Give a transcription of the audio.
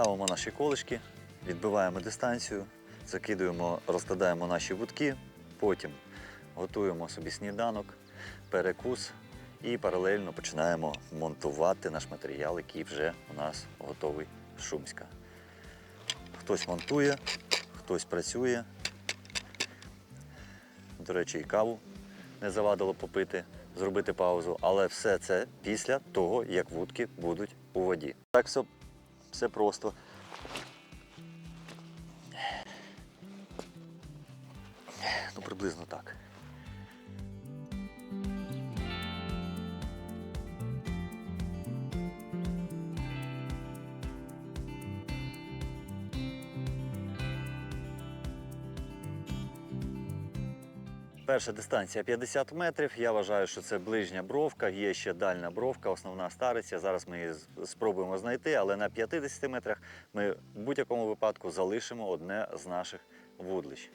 Ставимо наші колишки, відбиваємо дистанцію, закидуємо, розкладаємо наші вудки, потім готуємо собі сніданок, перекус і паралельно починаємо монтувати наш матеріал, який вже у нас готовий з Шумська. Хтось монтує, хтось працює. До речі, і каву не завадило попити, зробити паузу, але все це після того, як вудки будуть у воді. Так все, все просто. Ну, приблизно так. Перша дистанція 50 метрів. Я вважаю, що це ближня бровка, є ще дальня бровка, основна стариця. Зараз ми її спробуємо знайти, але на 50 метрах ми в будь-якому випадку залишимо одне з наших вудлищ.